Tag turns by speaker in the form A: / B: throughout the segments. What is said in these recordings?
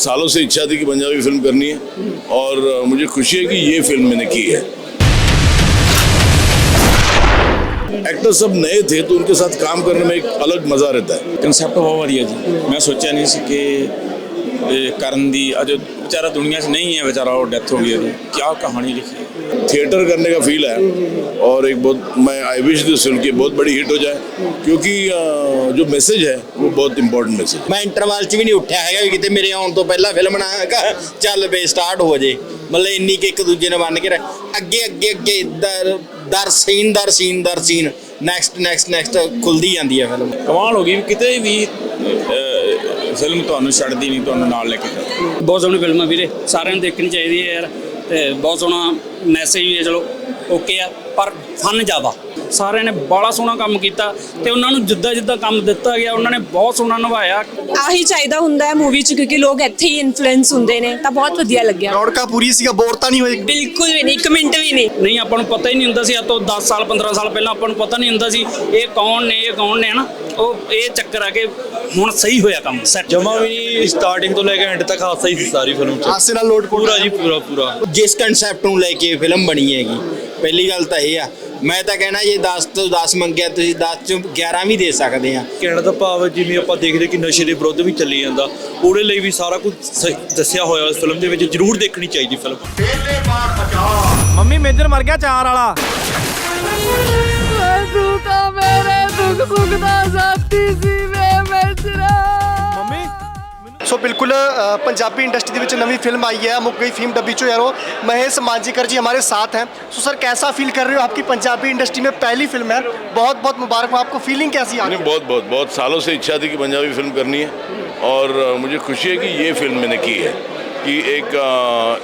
A: सालों से इच्छा थी कि पंजाबी फ़िल्म करनी है और मुझे खुशी है कि ये फ़िल्म मैंने की है। एक्टर सब नए थे तो उनके साथ काम करने में एक अलग मज़ा रहता है।
B: कंसेप्ट तो बहुत बढ़िया थी मैं सोचा नहीं कि ਕਰਨ ਦੀ ਅਜੇ ਵਿਚਾਰਾ ਦੁਨੀਆ 'ਚ ਨਹੀਂ ਹੈ ਵਿਚਾਰਾ ਉਹ ਡੈਥ ਹੋ ਗਈ ਉਹਦੀ ਕੀ ਕਹਾਣੀ ਲਿਖੀ ਹੈ
A: थिएटर करने का फील है और एक बहुत मैं आई विश दिस फिल्म की बहुत बड़ी हिट हो जाए क्योंकि अ, जो मैसेज है वो बहुत इंपॉर्टेंट मैसेज है
C: ਮੈਂ ਇੰਟਰਵਲ 'ਚ ਵੀ ਨਹੀਂ ਉੱਠਿਆ ਹੈਗਾ ਵੀ ਕਿਤੇ ਮੇਰੇ ਆਉਣ ਤੋਂ ਪਹਿਲਾਂ ਫਿਲਮ ਨਾ ਹੈਗਾ ਚੱਲ ਬੇ ਸਟਾਰਟ ਹੋ ਜੇ ਮਤਲਬ ਇੰਨੀ ਕਿ ਇੱਕ ਦੂਜੇ ਨਾਲ ਬੰਨ ਕੇ ਰੱਖ- ਅੱਗੇ ਅੱਗੇ ਅੱਗੇ ਦਰ ਦਰ ਸੀਨ ਦਰ ਸੀਨ ਦਰ ਸੀਨ ਨੈਕਸਟ ਨੈਕਸਟ ਨੈਕਸਟ ਖੁੱਲਦੀ ਜਾਂਦੀ ਹੈ ਫਿਲਮ
B: ਕਮਾਲ ਹੋ ਗਈ ਵੀ ਕਿਤੇ ਵੀ ਫਿਲਮ ਤੁਹਾਨੂੰ ਛੱਡਦੀ ਨਹੀਂ, ਤੁਹਾਨੂੰ ਨਾਲ ਲੈ ਕੇ ਜਾਂਦੀ
D: ਬਹੁਤ ਸੋਹਣੀ ਫਿਲਮ ਆ ਵੀਰੇ, ਸਾਰਿਆਂ ਨੂੰ ਦੇਖਣੀ ਚਾਹੀਦੀ ਹੈ ਯਾਰ, ਤੇ ਬਹੁਤ ਸੋਹਣਾ ਮੈਸੇਜ ਵੀ ਹੈ, ਚਲੋ ਓਕੇ ਆ, ਪਰ ਫਨ ਜ਼ਿਆਦਾ। ਸਾਰਿਆਂ ਨੇ ਬੜਾ ਸੋਹਣਾ ਕੰਮ ਕੀਤਾ ਤੇ ਉਹਨਾਂ ਨੂੰ ਜਿੱਦਾਂ ਜਿੱਦਾਂ ਕੰਮ ਦਿੱਤਾ ਗਿਆ ਉਹਨਾਂ ਨੇ ਬਹੁਤ ਸੋਹਣਾ ਨਿਭਾਇਆ।
E: ਆਹੀ ਚਾਹੀਦਾ ਹੁੰਦਾ ਹੈ ਮੂਵੀ 'ਚ ਕਿਉਂਕਿ ਲੋਕ ਇੱਥੇ ਹੀ ਇਨਫਲੂਐਂਸ ਹੁੰਦੇ ਨੇ ਤਾਂ ਬਹੁਤ ਵਧੀਆ ਲੱਗਿਆ।
F: ਰੌੜਕਾ ਪੂਰੀ ਸੀਗਾ ਬੋਰ ਤਾਂ ਨਹੀਂ ਹੋਏ।
E: ਬਿਲਕੁਲ ਵੀ ਨਹੀਂ ਇੱਕ ਮਿੰਟ ਵੀ ਨਹੀਂ।
D: ਨਹੀਂ ਆਪਾਂ ਨੂੰ ਪਤਾ ਹੀ ਨਹੀਂ ਹੁੰਦਾ ਸੀ ਆ ਤੋਂ 10 ਸਾਲ 15 ਸਾਲ ਪਹਿਲਾਂ ਆਪਾਂ ਨੂੰ ਪਤਾ ਨਹੀਂ ਹੁੰਦਾ ਸੀ ਇਹ ਕੌਣ ਨੇ ਇਹ ਕੌਣ ਨੇ ਹਨਾ? ਉਹ ਇਹ ਚੱਕਰ ਆ ਕਿ ਹੁਣ ਸਹੀ ਹੋਇਆ ਕੰਮ ਸੈੱਟ
G: ਜਮਾ ਵੀ ਸਟਾਰਟਿੰਗ ਤੋਂ ਲੈ ਕੇ ਐਂਡ ਤੱਕ ਹਾਸਾ ਹੀ ਸੀ ਸਾਰੀ ਫਿਲਮ ਚ।
F: ਹਾਸੇ ਨਾਲ ਲੋਟ
G: ਪੂਰਾ। ਜੀ ਪੂਰਾ ਪੂਰਾ।
C: ਜਿਸ ਕਨਸੈਪਟ ਨੂੰ ਲੈ ਕੇ ਫਿਲਮ ਬਣੀ ਹੈਗੀ ਪਹਿਲੀ ਗੱਲ ਤਾਂ ਇਹ ਆ ਮੈਂ ਤਾਂ ਕਹਿਣਾ ਜੇ 10 ਤੋਂ 10 ਮੰਗਿਆ ਤੁਸੀਂ 10 ਚੋਂ 11 ਵੀ ਦੇ ਸਕਦੇ ਆ।
G: ਕਹਿਣ ਦਾ ਭਾਵ ਜਿਵੇਂ ਆਪਾਂ ਦੇਖਦੇ ਕਿ ਨਸ਼ੇ ਦੇ ਵਿਰੁੱਧ ਵੀ ਚੱਲੀ ਜਾਂਦਾ। ਉਹਦੇ ਲਈ ਵੀ ਸਾਰਾ ਕੁਝ ਸ- ਦੱਸਿਆ ਹੋਇਆ ਇਸ ਫਿਲਮ ਦੇ ਵਿੱਚ ਜ਼ਰੂਰ ਦੇਖਣੀ ਚਾਹੀਦੀ ਫਿਲਮ
H: ਮੰਮੀ ਮੇਜਰ ਮਰ ਗਿਆ ਚਾਰ ਵਾਲਾ।
I: ਤੂੰ ਤਾਂ ਮੇਰੇ ਦੁੱਖ ਸੁੱਖ ਦਾ ਸਾਥੀ ਸੀ ਵੇ ਮੇਜਰਾ
F: सो बिल्कुल पंजाबी इंडस्ट्री के नवी फ़िल्म आई है ਮੁੱਕ ਗਈ ਫਿਲਮ ਡੱਬੀ ਚੋ ਯਾਰੋ ਮਹੇਸ਼ जी हमारे साथ हैं सो सर कैसा फील कर रहे हो आपकी पंजाबी इंडस्ट्री में पहली फ़िल्म है बहुत बहुत मुबारक हो आपको फीलिंग कैसी आ रही
A: है बहुत बहुत बहुत सालों से इच्छा थी कि पंजाबी फ़िल्म करनी है और मुझे खुशी है कि ये फ़िल्म मैंने की है कि एक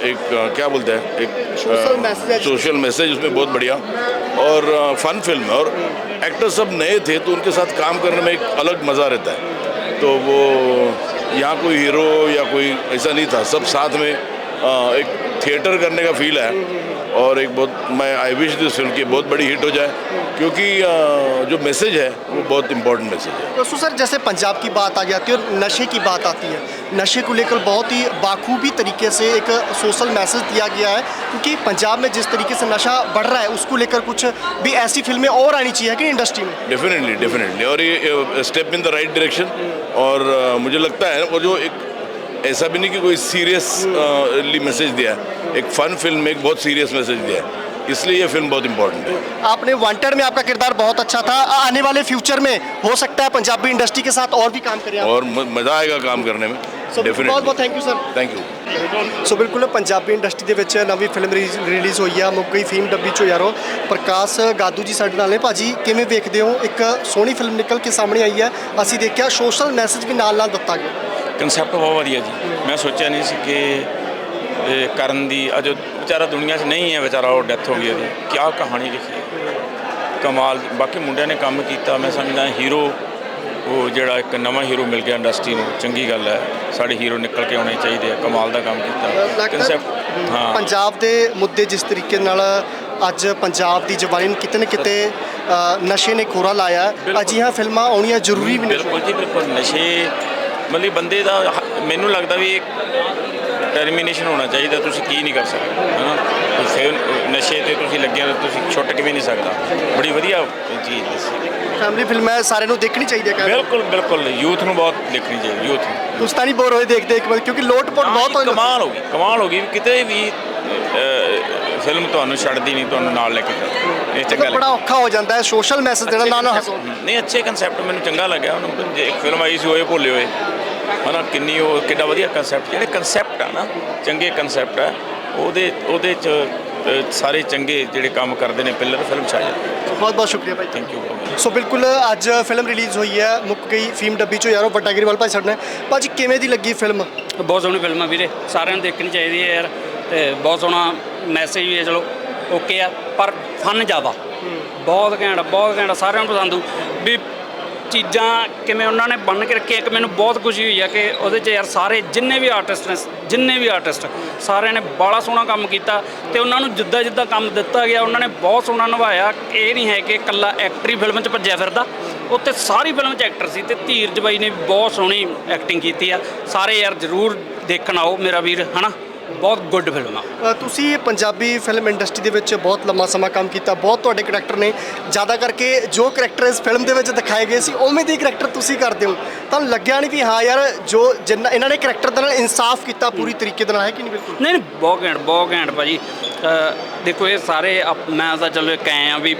A: एक क्या बोलते हैं एक सोशल मैसेज उसमें बहुत बढ़िया और फन फ़िल्म और एक्टर सब नए थे तो उनके साथ काम करने में एक अलग मज़ा रहता है तो वो यहाँ कोई हीरो या कोई ऐसा नहीं था सब साथ में अ, एक थिएटर करने का फील है और एक बहुत मैं आई विश दिस फ़िल्म की बहुत बड़ी हिट हो जाए क्योंकि जो मैसेज है वो बहुत इंपॉर्टेंट मैसेज है।
F: तो सो सर जैसे पंजाब की बात आ जाती है और नशे की बात आती है नशे को लेकर बहुत ही बाखूबी तरीके से एक सोशल मैसेज दिया गया है क्योंकि पंजाब में जिस तरीके से नशा बढ़ रहा है उसको लेकर कुछ भी ऐसी फ़िल्में और आनी चाहिए कि इंडस्ट्री में?
A: डेफिनेटली डेफिनेटली और ये step in the right direction और मुझे लगता है वो जो एक ऐसा भी नहीं कि कोई सीरियसली मैसेज दिया है एक फन फिल्म में एक बहुत सीरियस मैसेज दिया है इसलिए ये फिल्म बहुत इंपॉर्टेंट है
F: आपने वांटेड में आपका किरदार बहुत अच्छा था आ- आने वाले फ्यूचर में हो सकता है पंजाबी इंडस्ट्री के साथ और भी काम करें आप
A: और म- मज़ा आएगा काम करने में
F: So, ਬਹੁਤ ਬਹੁਤ thank you sir
A: thank you
F: so ਬਿਲਕੁਲ ਪੰਜਾਬੀ ਇੰਡਸਟਰੀ ਦੇ ਵਿੱਚ ਨਵੀਂ ਫਿਲਮ ਰਿਲੀਜ਼ ਹੋਈ ਆ ਮੁੱਕ ਗਈ ਫੀਮ ਡੱਬੀ ਚੋ ਯਾਰੋ ਪ੍ਰਕਾਸ਼ ਗਾਦੂ ਜੀ ਸਾਡੇ ਨਾਲ ਨੇ ਭਾਜੀ ਕਿਵੇਂ ਵੇਖਦੇ ਹੋ ਇੱਕ ਸੋਹਣੀ ਫਿਲਮ ਨਿਕਲ ਕੇ ਸਾਹਮਣੇ ਆਈ ਹੈ ਅਸੀਂ ਦੇਖਿਆ ਸੋਸ਼ਲ ਮੈਸੇਜ ਵੀ ਨਾਲ ਨਾਲ ਦਿੱਤਾ ਗਿਆ
B: ਕਨਸੈਪਟ ਬਹੁਤ ਵਧੀਆ ਜੀ। ਮੈਂ ਸੋਚਿਆ ਨਹੀਂ ਸੀ ਕਿ ਕਰਨ ਦੀ ਅਜੇ ਵਿਚਾਰਾ ਦੁਨੀਆ 'ਚ ਨਹੀਂ ਹੈ ਵਿਚਾਰਾ ਉਹ ਡੈਥ ਹੋ ਗਈ ਉਹਦੀ ਕੀ ਕਹਾਣੀ ਲਿਖੀ ਕਮਾਲ। ਬਾਕੀ ਮੁੰਡਿਆਂ ਨੇ ਕੰਮ ਕੀਤਾ ਮੈਂ ਸਮਝਦਾ ਹੀਰੋ ਉਹ ਜਿਹੜਾ ਇੱਕ ਨਵਾਂ ਹੀਰੋ ਮਿਲ ਗਿਆ ਇੰਡਸਟਰੀ ਨੂੰ ਚੰਗੀ ਗੱਲ ਹੈ। ਸਾਡੇ ਹੀਰੋ ਨਿਕਲ ਕੇ ਆਉਣੇ ਚਾਹੀਦੇ ਆ ਕਮਾਲ ਦਾ ਕੰਮ ਕੀਤਾ। ਕਨਸੈਪਟ ਹਾਂ।
F: ਪੰਜਾਬ ਦੇ ਮੁੱਦੇ ਜਿਸ ਤਰੀਕੇ ਨਾਲ ਅੱਜ ਪੰਜਾਬ ਦੀ ਜਵਾਨੀ ਨੂੰ ਕਿਤੇ ਨਾ ਕਿਤੇ ਨਸ਼ੇ ਨੇ ਖੋਰਾ ਲਾਇਆ। ਅਜਿਹੀਆਂ ਫਿਲਮਾਂ ਆਉਣੀਆਂ ਜ਼ਰੂਰੀ ਵੀ ਨੇ।
B: ਬਿਲਕੁਲ ਜੀ ਬਿਲਕੁਲ। ਨਸ਼ੇ ਮਤਲਬ ਬੰਦੇ ਦਾ ਮੈਨੂੰ ਲੱਗਦਾ ਵੀ ਇੱਕ ਟਰਮੀਨੇਸ਼ਨ ਹੋਣਾ ਚਾਹੀਦਾ ਤੁਸੀਂ ਕੀ ਨਹੀਂ ਕਰ ਸਕਦੇ ਹਨਾ? ਤੁਸੀਂ ਨਸ਼ੇ ਤੇ ਤੁਸੀਂ ਲੱਗਿਆ ਤੁਸੀਂ ਛੁੱਟ ਕਿਵੇਂ ਨਹੀਂ ਸਕਦਾ। ਬੜੀ ਵਧੀਆ ਚੀਜ਼ ਦੱਸੀ।
F: ਫੈਮਿਲੀ ਫਿਲਮ ਹੈ ਸਾਰਿਆਂ ਨੂੰ ਦੇਖਣੀ ਚਾਹੀਦੀ ਹੈ
B: ਬਿਲਕੁਲ ਬਿਲਕੁਲ ਯੂਥ ਨੂੰ ਬਹੁਤ ਦੇਖਣੀ ਚਾਹੀਦੀ ਯੂਥ
F: ਤੁਸੀਂ ਤਾਂ ਨਹੀਂ ਬੋਰ ਹੋਏ ਦੇਖਦੇ ਇੱਕ ਵਾਰ ਕਿਉਂਕਿ ਲੋਟਪੋਟ ਬਹੁਤ ਹੋਏ
B: ਕਮਾਲ ਹੋ ਗਈ ਕਮਾਲ ਹੋ ਗਈ ਵੀ ਕਿਤੇ ਵੀ ਫਿਲਮ ਤੁਹਾਨੂੰ ਛੱਡਦੀ ਨਹੀਂ ਤੁਹਾਨੂੰ ਨਾਲ ਲੈ ਕੇ ਜਾਂਦੀ ਇਹ ਚੰਗਾ
F: ਬੜਾ ਔਖਾ ਹੋ ਜਾਂਦਾ ਹੈ ਸੋਸ਼ਲ ਮੈਸੇਜ ਦੇਣਾ ਨਾ ਨਾ ਹੱਸੋ।
B: ਨਹੀਂ ਅੱਛੇ ਕਨਸੈਪਟ ਮੈਨੂੰ ਚੰਗਾ ਲੱਗਿਆ ਉਹਨੂੰ ਜੇ ਇੱਕ ਫਿਲਮ ਆਈ ਸੀ ਹੋਏ ਭੁੱਲੇ ਹੋਏ। ਹਨਾ ਕਿੰਨੀ ਉਹ ਕਿੱਡਾ ਵਧੀਆ ਕਨਸੈਪਟ ਜਿਹੜੇ ਕਨਸੈਪਟ ਆ ਨਾ ਚੰਗੇ ਕਨਸੈਪਟ ਆ ਉਹਦੇ ਉਹਦੇ ਚ ਸਾਰੇ ਚੰਗੇ ਜਿਹੜੇ ਕੰਮ ਕਰਦੇ ਨੇ ਪਿੱਲਰ ਫਿਲਮ ਚ ਆ ਜਾਂਦੇ
F: ਬਹੁਤ ਬਹੁਤ ਸ਼ੁਕਰੀਆ ਭਾਈ।
B: ਥੈਂਕ ਯੂ
F: ਸੋ ਬਿਲਕੁਲ ਅੱਜ ਫਿਲਮ ਰਿਲੀਜ਼ ਹੋਈ ਹੈ ਮੁੱਕ ਗਈ ਫੀਮ ਡੱਬੀ ਚੋ ਯਾਰੋ ਵੱਡਾ ਗਿਰੀਵਾਲ ਭਾਈ ਸਾਡੇ ਨੇ ਭਾਜੀ ਕਿਵੇਂ ਦੀ ਲੱਗੀ ਫਿਲਮ
D: ਬਹੁਤ ਸੋਹਣੀ ਫਿਲਮ ਆ ਵੀਰੇ ਸਾਰਿਆਂ ਨੂੰ ਦੇਖਣੀ ਚਾਹੀਦੀ ਹੈ ਯਾਰ ਤੇ ਬਹੁਤ ਸੋਹਣਾ ਮੈਸੇਜ ਵੀ ਹੈ ਚਲੋ ਓਕੇ ਆ ਪਰ ਫਨ ਜ਼ਿਆਦਾ। ਬਹੁਤ ਘੈਂਟ ਬਹੁਤ ਘੈਂਟ ਸਾਰਿਆਂ ਨੂੰ ਪਸੰਦ ਆਊ। ਵੀ ਚੀਜ਼ਾਂ ਕਿਵੇਂ ਉਹਨਾਂ ਨੇ ਬੰਨ ਕੇ ਰੱਖੀਆਂ, ਇੱਕ ਮੈਨੂੰ ਬਹੁਤ ਖੁਸ਼ੀ ਹੋਈ ਆ ਕਿ ਉਹਦੇ 'ਚ ਯਾਰ ਸਾਰੇ ਜਿੰਨੇ ਵੀ ਆਰਟਿਸਟ ਨੇ, ਜਿੰਨੇ ਵੀ ਆਰਟਿਸਟ ਸਾਰਿਆਂ ਨੇ ਬੜਾ ਸੋਹਣਾ ਕੰਮ ਕੀਤਾ ਤੇ ਉਹਨਾਂ ਨੂੰ ਜਿੱਦਾਂ ਜਿੱਦਾਂ ਕੰਮ ਦਿੱਤਾ ਗਿਆ, ਉਹਨਾਂ ਨੇ ਬਹੁਤ ਸੋਹਣਾ ਨਿਭਾਇਆ। ਇਹ ਨਹੀਂ ਹੈ ਕਿ ਇਕੱਲਾ ਐਕਟਰੀ ਫਿਲਮ 'ਚ ਭੱਜਿਆ ਫਿਰਦਾ। ਉੱਥੇ ਸਾਰੀ ਫਿਲਮ 'ਚ ਐਕਟਰ ਸੀ ਤੇ ਧੀਰਜ ਬਾਈ ਨੇ ਵੀ ਬਹੁਤ ਸੋਹਣੀ ਐਕਟਿੰਗ ਕੀਤੀ ਆ। ਸਾਰੇ ਯਾਰ ਜ਼ਰੂਰ ਦੇਖਣ ਆਓ ਮੇਰਾ ਵੀਰ, ਹਨਾ? ਬਹੁਤ ਗੁੱਡ ਫਿਲਮ ਆ।
F: ਅ, ਤੁਸੀਂ ਪੰਜਾਬੀ ਫਿਲਮ ਇੰਡਸਟਰੀ ਦੇ ਵਿੱਚ ਬਹੁਤ ਲੰਮਾ ਸਮਾਂ ਕੰਮ ਕੀਤਾ ਬਹੁਤ ਤੁਹਾਡੇ ਕਰੈਕਟਰ ਨੇ। ਜ਼ਿਆਦਾ ਕਰਕੇ ਜੋ ਕਰੈਕਟਰ ਇਸ ਫਿਲਮ ਦੇ ਵਿੱਚ ਦਿਖਾਏ ਗਏ ਸੀ ਉਵੇਂ ਦੇ ਕਰੈਕਟਰ ਤੁਸੀਂ ਕਰਦੇ ਹੋ। ਤੁਹਾਨੂੰ ਲੱਗਿਆ ਨਹੀਂ ਵੀ ਹਾਂ ਯਾਰ ਜੋ ਜਿੰਨਾ ਇਹਨਾਂ ਨੇ ਕਰੈਕਟਰ ਦੇ ਨਾਲ ਇਨਸਾਫ ਕੀਤਾ ਪੂਰੀ ਤਰੀਕੇ ਦੇ ਨਾਲ ਹੈ ਕਿ ਨਹੀਂ ਬਿਲਕੁਲ?
D: ਨਹੀਂ ਨਹੀਂ ਬਹੁਤ ਘੈਂਟ ਬਹੁਤ ਘੈਂਟ ਭਾਜੀ। ਅ, ਦੇਖੋ ਇਹ ਸਾਰੇ ਆਪ- ਮੈਂ ਤਾਂ ਚਲੋ ਐਂ ਆ ਵੀ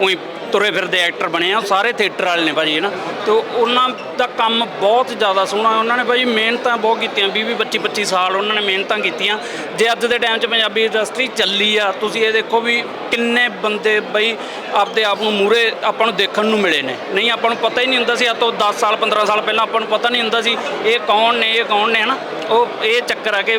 D: ਉਹੀ ਤੁਰੇ ਫਿਰਦੇ ਐਕਟਰ ਬਣੇ ਆ, ਉਹ ਸਾਰੇ ਥੀਏਟਰ ਵਾਲੇ ਨੇ ਭਾਜੀ ਨਾ ਤੇ ਉਹਨਾਂ ਦਾ ਕੰਮ ਬਹੁਤ ਜ਼ਿਆਦਾ ਸੋਹਣਾ ਉਹਨਾਂ ਨੇ ਭਾਜੀ ਮਿਹਨਤਾਂ ਬਹੁਤ ਕੀਤੀਆਂ 20 25 25 ਸਾਲ ਉਹਨਾਂ ਨੇ ਮਿਹਨਤਾਂ ਕੀਤੀਆਂ। ਜੇ ਅੱਜ ਦੇ ਟਾਈਮ 'ਚ ਪੰਜਾਬੀ ਇੰਡਸਟਰੀ ਚੱਲੀ ਆ, ਤੁਸੀਂ ਇਹ ਦੇਖੋ ਵੀ ਕਿੰਨੇ ਬੰਦੇ ਬਈ ਆਪਦੇ ਆਪ ਨੂੰ ਮੂਰੇ ਆਪਾਂ ਨੂੰ ਦੇਖਣ ਨੂੰ ਮਿਲੇ ਨੇ। ਨਹੀਂ, ਆਪਾਂ ਨੂੰ ਪਤਾ ਹੀ ਨਹੀਂ ਹੁੰਦਾ ਸੀ, ਆ ਤੋਂ 10 ਸਾਲ 15 ਸਾਲ ਪਹਿਲਾਂ ਆਪਾਂ ਨੂੰ ਪਤਾ ਨਹੀਂ ਹੁੰਦਾ ਸੀ, ਇਹ ਕੌਣ ਨੇ, ਇਹ ਕੌਣ ਨੇ, ਹਨਾ? ਉਹ ਇਹ ਚੱਕਰ ਆ ਕਿ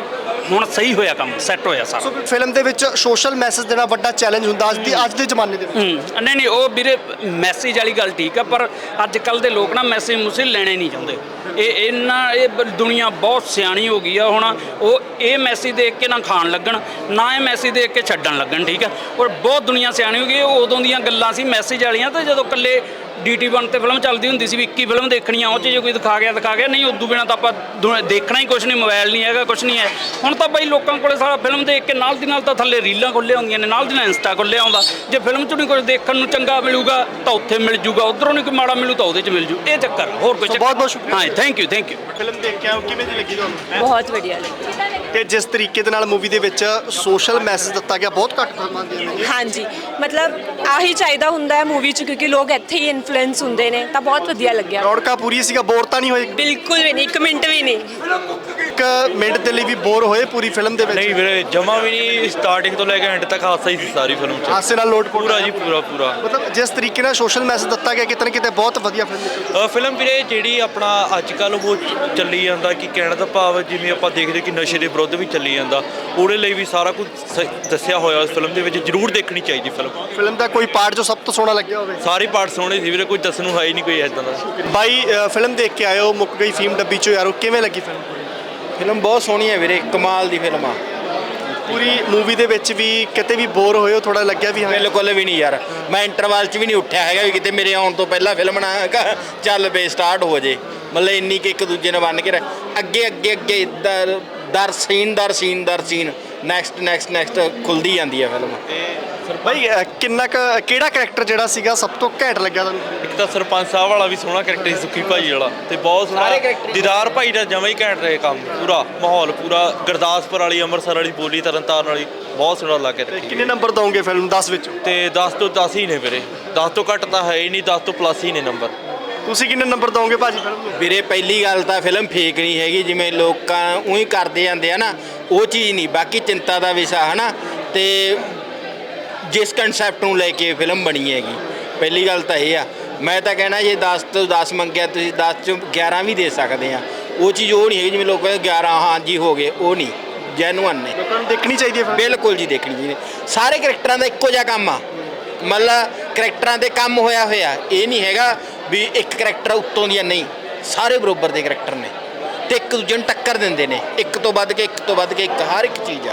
D: ਹੁਣ ਸਹੀ ਹੋਇਆ ਕੰਮ ਸੈੱਟ ਹੋਇਆ ਸਾਰਾ।
F: ਸੋ ਫਿਲਮ ਦੇ ਵਿੱਚ ਸੋਸ਼ਲ ਮੈਸੇਜ ਦੇਣਾ ਵੱਡਾ ਚੈਲੰਜ ਹੁੰਦਾ ਅੱਜ ਦੀ ਅੱਜ ਦੇ ਜ਼ਮਾਨੇ ਦੇ ਵਿੱਚ।
D: ਹੂੰ ਨਹੀਂ ਨਹੀਂ ਉਹ ਵੀਰੇ ਮੈਸੇਜ ਵਾਲੀ ਗੱਲ ਠੀਕ ਆ ਪਰ ਅੱਜ ਕੱਲ ਦੇ ਲੋਕ ਨਾ ਮੈਸੇਜ ਮੁਸੇ ਲੈਣੇ ਨਹੀਂ ਚਾਹੁੰਦੇ। ਇਹ ਇਹਨਾਂ ਇਹ ਦੁਨੀਆ ਬਹੁਤ ਸਿਆਣੀ ਹੋ ਗਈ ਆ ਹੁਣ ਉਹ ਇਹ ਮੈਸੇਜ ਦੇਖ ਕੇ ਨਾ ਖਾਣ ਲੱਗਣ ਨਾ ਇਹ ਮੈਸੇਜ ਦੇਖ ਕੇ ਛੱਡਣ ਲੱਗਣ ਠੀਕ ਆ। ਔਰ ਬਹੁਤ ਦੁਨੀਆ ਸਿਆਣੀ ਹੋ ਗਈ ਉਹ ਉਦੋਂ ਦੀਆਂ ਗੱਲਾਂ ਸੀ ਮੈਸੇਜ ਵਾਲੀਆਂ ਤੇ ਜਦੋਂ ਕੱਲੇ ਡੀਟੀ 1 ਤੇ ਫਿਲਮ ਚੱਲਦੀ ਹੁੰਦੀ ਸੀ ਵੀ 21 ਫਿਲਮ ਦੇਖਣੀ ਆ ਉਹ 'ਚ ਜੇ ਕੋਈ ਦਿਖਾ ਗਿਆ ਦਿਖਾ ਗਿਆ ਨਹੀਂ ਉਦੋਂ ਬਿਨਾ ਤਾਂ ਆਪਾਂ ਦੁ- ਦੇਖਣਾ ਹੀ ਕੁਝ ਨਹੀਂ ਮੋਬਾਈਲ ਨਹੀਂ ਹੈਗਾ ਕੁਝ ਨਹੀਂ ਹੈ। ਹੁਣ ਤਾਂ ਬਈ ਲੋਕਾਂ ਕੋਲੇ ਸਾਰਾ ਫਿਲਮ ਦੇਖ ਕੇ ਨਾਲ ਦੀ ਨਾਲ ਤਾਂ ਥੱਲੇ ਰੀਲਾਂ ਖੁੱਲੇ ਹੁੰਦੀਆਂ ਨੇ ਨਾਲ ਦੀ ਨਾਲ ਇੰਸਟਾ ਖੁੱਲਿਆ ਆਉਂਦਾ ਜੇ ਫਿਲਮ 'ਚ ਨਹੀਂ ਕੁਝ ਦੇਖਣ ਨੂੰ ਚੰਗਾ ਮਿਲੂਗਾ ਤਾਂ ਉੱਥੇ ਮਿਲ ਜੂਗਾ ਉਧਰੋਂ ਨਹੀਂ ਕੋਈ ਮਾੜਾ ਮਿਲੂ ਤਾਂ ਉਹਦੇ 'ਚ ਮਿਲ ਜੂ। ਇਹ ਚੱਕਰ ਆ, ਹੋਰ ਕੋਈ ਚੱਕਰ
F: ਬਹੁਤ-ਬਹੁਤ ਸ਼ੁਕਰੀਆ।
D: ਹਾਂ thank you thank you
F: film ਦੇਖ ਕੇ ਆਓ ਕਿਵੇਂ ਦੀ ਲੱਗੀ ਤੁਹਾਨੂੰ?
E: ਬਹੁਤ ਵਧੀਆ ਲੱਗੀ।
F: ਤੇ ਜਿਸ ਤਰੀਕੇ ਦੇ ਨਾਲ ਮੂਵੀ ਦੇ ਵਿੱਚ ਸੋਸ਼ਲ ਮੈਸੇਜ ਦਿੱਤਾ ਗਿਆ ਬਹੁਤ ਘੱਟ ਫਿਲਮਾਂ ਨੇ।
E: ਹਾਂਜੀ। ਮਤਲਬ ਆਹੀ ਚਾਹੀਦਾ ਹੁੰਦਾ ਹੈ ਮੂਵੀ 'ਚ ਕਿਉਂਕਿ ਲੋਕ ਇੱਥੇ ਹੀ ਇਨਫਲੂਐਂਸ ਹੁੰਦੇ ਨੇ ਤਾਂ ਬਹੁਤ ਵਧੀਆ ਲੱਗਿਆ।
F: ਰੌੜਕਾ ਪੂਰੀ ਸੀਗਾ ਬੋਰ ਤਾਂ ਨਹੀਂ ਹੋਏ।
E: ਬਿਲਕੁਲ ਵੀ ਨਹੀਂ ਇੱਕ ਮਿੰਟ ਵੀ ਨਹੀਂ।
F: ਇੱਕ ਮਿੰਟ ਦੇ ਲਈ ਵੀ ਬੋਰ ਹੋਏ ਪੂਰੀ ਫਿਲਮ ਦੇ
G: ਨਹੀਂ
F: ਵਿੱਚ
G: ਵੀਰੇ ਜਮਾ ਵੀ ਨਹੀਂ ਸਟਾਰਟਿੰਗ ਤੋਂ ਲੈ ਕੇ ਐਂਡ ਤੱਕ ਹਾਸਾ ਹੀ ਸੀ ਸਾਰੀ ਫਿਲਮ 'ਚ।
F: ਹਾਸੇ ਨਾਲ ਲੋਟ
G: ਪੂਰਾ ਜੀ ਪੂਰਾ ਪੂਰਾ।
F: ਮਤਲਬ ਜਿਸ ਤਰੀਕੇ ਨਾਲ ਸੋਸ਼ਲ ਮੈਸੇਜ ਦਿੱਤਾ ਗਿਆ ਕਿਤੇ ਨਾ ਕਿਤੇ ਬਹੁਤ ਵਧੀਆ ਫਿਲਮ ਨਿਕਲੀ
G: ਅ, ਫਿਲਮ ਵੀਰੇ ਜਿਹੜੀ ਆਪਣਾ ਅੱਜ ਕੱਲ ਉਹ ਚ- ਚੱਲੀ ਜਾਂਦਾ ਕਿ ਕਹਿਣ ਦਾ ਭਾਵ ਜਿਵੇਂ ਆਪਾਂ ਦੇਖਦੇ ਕਿ ਨਸ਼ੇ ਦੇ ਵਿਰੁੱਧ ਵੀ ਚੱਲੀ ਜਾਂਦਾ ਉਹਦੇ ਲਈ ਵੀ ਸਾਰਾ ਕੁਝ ਸ- ਦੱਸਿਆ ਹੋਇਆ ਉਸ ਫਿਲਮ ਦੇ ਵਿੱਚ ਜ਼ਰੂਰ ਦੇਖਣੀ ਚਾਹੀਦੀ ਫਿਲਮ
F: ਫਿਲਮ ਦਾ ਕੋਈ ਪਾਰਟ ਜੋ ਸਭ ਤੋਂ ਸੋਹਣਾ ਲੱਗਿਆ ਹੋਵੇ।
G: ਸਾਰੇ ਪਾਰਟ ਸੋਹਣੇ ਸੀ ਵੀਰੇ ਕੋਈ ਦੱਸਣ ਨੂੰ ਹੈ ਹੀ ਨਹੀਂ ਕੋਈ ਐਦਾਂ ਦਾ।
F: ਬਾਈ ਅ, ਫਿਲਮ ਦੇਖ ਕੇ ਆਇਓ ਮੁੱਕ ਗਈ ਫੀਮ ਡੱਬੀ ਚੋਂ ਯਾਰੋ ਕਿਵੇਂ ਲੱਗੀ ਫਿਲਮ
C: ਫਿਲਮ ਬਹੁਤ ਸੋਹਣੀ ਹੈ ਵੀਰੇ, ਕਮਾਲ ਦੀ ਫਿਲਮ ਆ।
F: ਪੂਰੀ ਮੂਵੀ ਦੇ ਵਿੱਚ ਵੀ ਕਿਤੇ ਵੀ ਬੋਰ ਹੋਏ ਹੋ ਥੋੜਾ ਲੱਗਿਆ ਵੀ ਹਾਂ।
C: ਬਿਲਕੁਲ ਵੀ ਨਹੀਂ ਯਾਰ। ਮੈਂ ਇੰਟਰਵਲ 'ਚ ਵੀ ਨਹੀਂ ਉੱਠਿਆ ਹੈਗਾ ਵੀ ਕਿਤੇ ਮੇਰੇ ਆਉਣ ਤੋਂ ਪਹਿਲਾਂ ਫਿਲਮ ਨਾ ਕ- ਚੱਲ ਬੇ ਸਟਾਰਟ ਹੋ ਜੇ। ਮਤਲਬ ਇੰਨੀ ਕਿ ਇੱਕ ਦੂਜੇ ਨਾਲ ਬੰਨ ਕੇ ਰੱਖ- ਅੱਗੇ ਅੱਗੇ ਅੱਗੇ ਦਰ ਦਰ ਸੀਨ ਦਰ ਸੀਨ ਦਰ ਸੀਨ। ਨੈਕਸਟ ਨੈਕਸਟ ਨੈਕਸਟ ਖੁੱਲਦੀ ਜਾਂਦੀ ਹੈ ਫਿਲਮ
F: ਬਾਈ ਅ, ਕਿੰਨਾ ਕੁ ਕਿਹੜਾ ਕੈਰੈਕਟਰ ਜਿਹੜਾ ਸੀਗਾ ਸਭ ਤੋਂ ਘੈਂਟ ਲੱਗਿਆ ਤੁਹਾਨੂੰ?
G: ਇੱਕ ਤਾਂ ਸਰਪੰਚ ਸਾਹਿਬ ਵਾਲਾ ਵੀ ਸੋਹਣਾ ਕੈਰੈਕਟਰ ਸੀ ਸੁੱਖੀ ਭਾਈ ਵਾਲਾ। ਤੇ ਬਹੁਤ
C: ਸਾਰੇ
G: ਸੋਹਣਾ ਦੀਦਾਰ ਭਾਈ ਦਾ ਜਮਾ ਹੀ ਘੈਂਟ ਰਹੇ ਕੰਮ ਪੂਰਾ ਮਾਹੌਲ ਪੂਰਾ ਗੁਰਦਾਸਪੁਰ ਵਾਲੀ ਅੰਮ੍ਰਿਤਸਰ ਵਾਲੀ ਬੋਲੀ ਤਰਨਤਾਰਨ ਵਾਲੀ ਬਹੁਤ ਸੋਹਣਾ ਲੱਗ ਕੇ
F: ਤੇ
G: ਰੱਖੀ
F: ਕਿੰਨੇ ਨੰਬਰ ਦਵੋਗੇ ਫਿਲਮ 10 ਵਿੱਚੋਂ?
G: ਤੇ 10 ਤੋਂ 10 ਹੀ ਨੇ ਵੀਰੇ। 10 ਤੋਂ ਘੱਟ ਤਾਂ ਹੈ ਹੀ ਨਹੀਂ 10 ਤੋਂ ਪਲੱਸ ਹੀ ਨੇ ਨੰਬਰ
F: ਤੁਸੀਂ ਕਿੰਨੇ ਨੰਬਰ ਦਵੋਗੇ ਭਾਜੀ? ਫਿਲਮ ਨੂੰ
C: ਵੀਰੇ ਪਹਿਲੀ ਗੱਲ ਤਾਂ ਫਿਲਮ ਫੇਕ ਨਹੀਂ ਹੈਗੀ ਜਿਵੇਂ ਲੋਕਾਂ ਉਹੀ ਕਰਦੇ ਜਾਂਦੇ ਆ ਨਾ ਉਹ ਚੀਜ਼ ਨਹੀਂ। ਬਾਕੀ ਚਿੰਤਾ ਦਾ ਵਿਸ਼ਾ ਹਨਾ? ਤੇ ਜਿਸ ਕਨਸੈਪਟ ਨੂੰ ਲੈ ਕੇ ਫਿਲਮ ਬਣੀ ਹੈਗੀ ਪਹਿਲੀ ਗੱਲ ਤਾਂ ਇਹ ਆ। ਮੈਂ ਤਾਂ ਕਹਿਣਾ ਜੇ 10 ਤੋਂ 10 ਮੰਗਿਆ ਤੁਸੀਂ 10 ਚੋਂ 11 ਵੀ ਦੇ ਸਕਦੇ ਆ। ਉਹ ਚੀਜ਼ ਉਹ ਨਹੀਂ ਹੈਗੀ ਜਿਵੇਂ ਲੋਕ ਕਹਿੰਦੇ 11 ਹਾਂਜੀ ਹੋ ਗਏ ਉਹ ਨਹੀਂ। ਜੈਨੂਅਨ ਨੇ।
F: ਲੋਕਾਂ ਨੂੰ ਦੇਖਣੀ ਚਾਹੀਦੀ ਹੈ ਫਿਲਮ।
C: ਬਿਲਕੁਲ ਜੀ ਦੇਖਣੀ ਜੀ ਸਾਰੇ ਕਰੈਕਟਰਾਂ ਦਾ ਇੱਕੋ ਜਿਹਾ ਕੰਮ ਆ। ਮਤਲਬ ਕਰੈਕਟਰਾਂ ਦੇ ਕੰਮ ਹੋਇਆ ਹੋਇਆ ਇਹ ਨਹੀਂ ਹੈਗਾ ਵੀ ਇੱਕ ਕਰੈਕਟਰ ਉੱਤੋਂ ਦੀਆਂ ਨਹੀਂ। ਸਾਰੇ ਬਰੋਬਰ ਦੇ ਕਰੈਕਟਰ ਨੇ। ਤੇ ਇੱਕ ਦੂਜੇ ਨੂੰ ਟੱਕਰ ਦਿੰਦੇ ਨੇ। ਇੱਕ ਤੋਂ ਵੱਧ ਕੇ, ਇੱਕ ਤੋਂ ਵੱਧ ਕੇ, ਇੱਕ ਹਰ ਇੱਕ ਚੀਜ਼ ਆ।